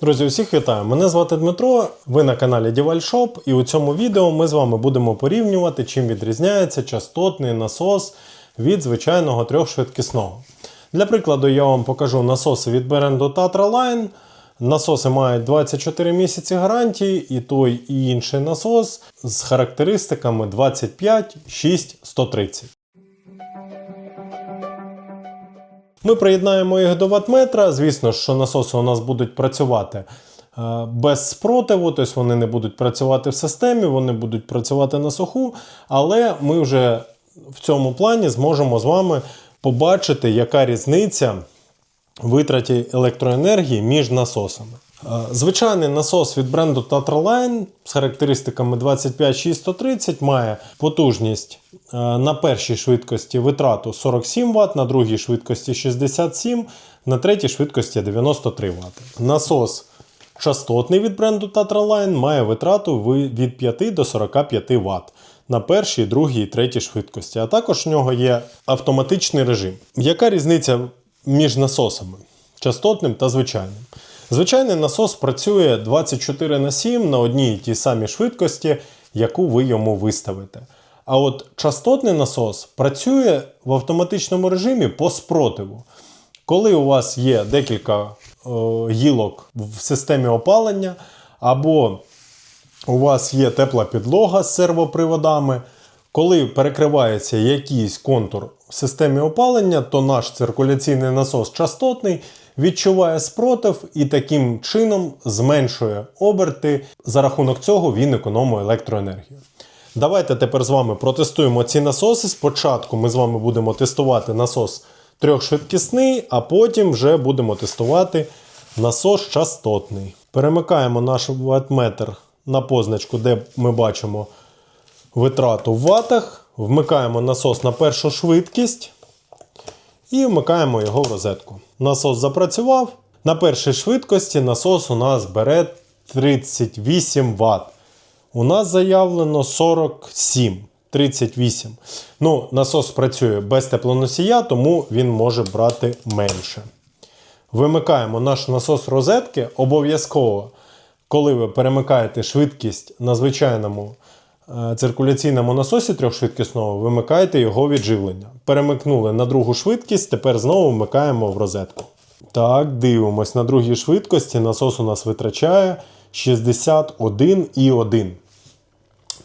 Друзі, усіх вітаю! Мене звати Дмитро. Ви на каналі DevalShop, і у цьому відео ми з вами будемо порівнювати, чим відрізняється частотний насос від звичайного трьохшвидкісного. Для прикладу, я вам покажу насоси від бренду Tatra Line. Насоси мають 24 місяці гарантії, і той і інший насос з характеристиками 25, 6, 130. Ми приєднаємо їх до ватметра. Звісно, що насоси у нас будуть працювати е, без спротиву, тобто вони не будуть працювати в системі, вони будуть працювати на суху, але ми вже в цьому плані зможемо з вами побачити, яка різниця витраті електроенергії між насосами. Е, Звичайний насос від бренду Tatra Line з характеристиками 25-630 має потужність е, на першій швидкості витрату 47 Вт, на другій швидкості 67 на третій швидкості 93 Вт. Насос частотний від бренду Tatra Line має витрату від 5 до 45 Вт на першій, другій і третій швидкості. А також в нього є автоматичний режим. Яка різниця між насосами частотним та звичайним? Звичайний насос працює 24 на 7 на одній тій самій швидкості, яку ви йому виставите. А от частотний насос працює в автоматичному режимі по спротиву. Коли у вас є декілька е, гілок в системі опалення, або у вас є тепла підлога з сервоприводами, коли перекривається якийсь контур в системі опалення, то наш циркуляційний насос частотний відчуває спротив і таким чином зменшує оберти. За рахунок цього він економує електроенергію. Давайте тепер з вами протестуємо ці насоси. Спочатку ми з вами будемо тестувати насос трьохшвидкісний, а потім вже будемо тестувати насос частотний. Перемикаємо наш ватметр на позначку, де ми бачимо витрату в ватах. Вмикаємо насос на першу швидкість і вмикаємо його в розетку. Насос запрацював. На першій швидкості насос у нас бере 38 Вт. У нас заявлено 47, 38. Ну, насос працює без теплоносія, тому він може брати менше. Вимикаємо наш насос розетки обов'язково, коли ви перемикаєте швидкість на звичайному циркуляційному насосі трьохшвидкісного, вимикайте його відживлення. Перемикнули на другу швидкість, тепер знову вмикаємо в розетку. Так, дивимось. На другій швидкості насос у нас витрачає 61,1.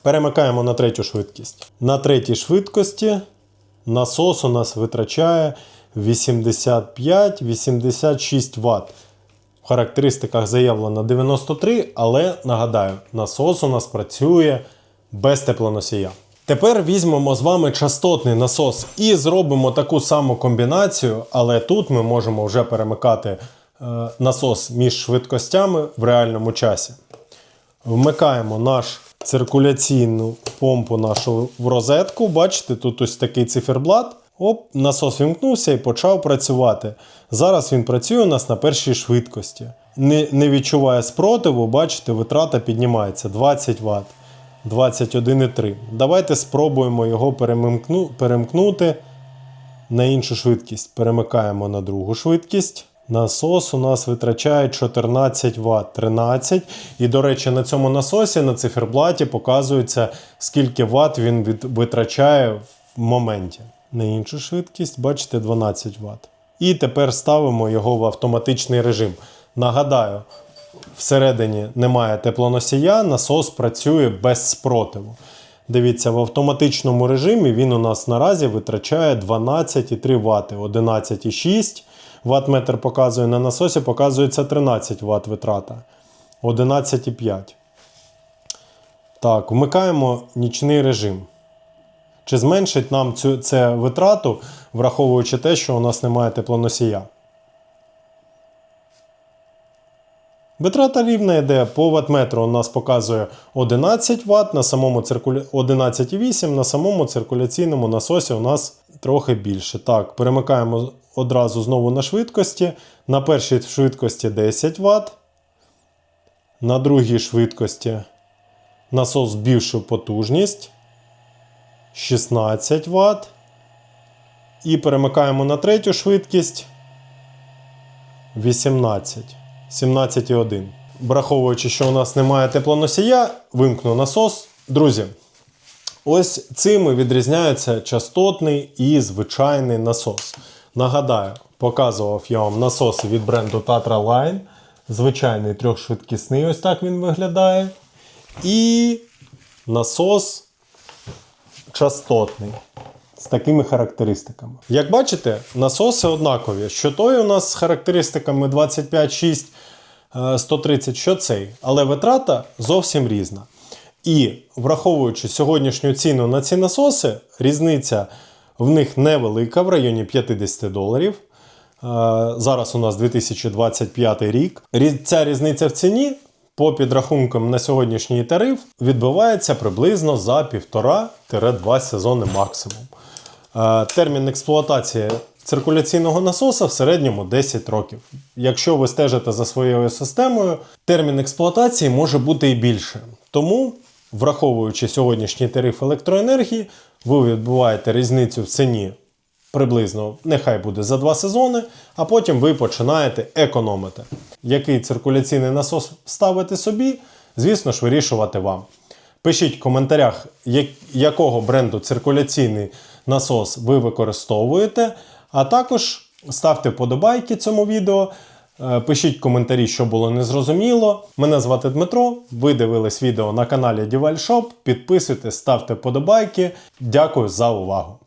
Перемикаємо на третю швидкість. На третій швидкості насос у нас витрачає 85-86 Вт. В характеристиках заявлено 93, але нагадаю, насос у нас працює без теплоносія. Тепер візьмемо з вами частотний насос і зробимо таку саму комбінацію, але тут ми можемо вже перемикати е, насос між швидкостями в реальному часі. Вмикаємо наш циркуляційну помпу нашу в розетку. Бачите, тут ось такий циферблат. Оп, насос вімкнувся і почав працювати. Зараз він працює у нас на першій швидкості. Не, не відчуває спротиву, бачите, витрата піднімається 20 Вт, 21,3. Давайте спробуємо його перемкну, перемкнути на іншу швидкість. Перемикаємо на другу швидкість. Насос у нас витрачає 14 Вт, 13. І, до речі, на цьому насосі на циферблаті показується, скільки Вт він від, витрачає в моменті. На іншу швидкість, бачите, 12 Вт. І тепер ставимо його в автоматичний режим. Нагадаю, всередині немає теплоносія, насос працює без спротиву. Дивіться, в автоматичному режимі він у нас наразі витрачає 12,3 Вт, 11,6 Вт-метр показує на насосі, показується 13 Вт витрата. 11,5. Так, вмикаємо нічний режим. Чи зменшить нам цю це витрату, враховуючи те, що у нас немає теплоносія? Витрата рівна йде по ватметру у нас показує 11 Вт, на самому циркуля... 11,8 на самому циркуляційному насосі у нас трохи більше. Так, перемикаємо одразу знову на швидкості. На першій швидкості 10 Вт. На другій швидкості насос збільшив потужність 16 Вт. І перемикаємо на третю швидкість 18. 17,1. Враховуючи, що у нас немає теплоносія, вимкну насос. Друзі, ось цими відрізняється частотний і звичайний насос. Нагадаю, показував я вам насоси від бренду Tatra Line. Звичайний трьохшвидкісний, ось так він виглядає. І насос частотний з такими характеристиками. Як бачите, насоси однакові. Що той у нас з характеристиками 25,6, е, 130, що цей. Але витрата зовсім різна. І враховуючи сьогоднішню ціну на ці насоси, різниця в них невелика в районі 50 доларів. Е, Зараз у нас 2025 рік. Ця різниця в ціні по підрахункам на сьогоднішній тариф відбувається приблизно за 1,5-2 сезони максимум. Е, Термін експлуатації циркуляційного насоса в середньому 10 років. Якщо ви стежите за своєю системою, термін експлуатації може бути і більше. Тому, враховуючи сьогоднішній тариф електроенергії, ви відбуваєте різницю в ціні приблизно, нехай буде за 2 сезони, а потім ви починаєте економити. Який циркуляційний насос ставити собі, звісно ж, вирішувати вам. Пишіть в коментарях, якого бренду циркуляційний насос ви використовуєте, а також ставте вподобайки цьому відео. е, Пишіть коментарі, що було незрозуміло. Мене звати Дмитро. Ви дивились відео на каналі DevalShop. Підписуйтесь, ставте вподобайки. Дякую за увагу!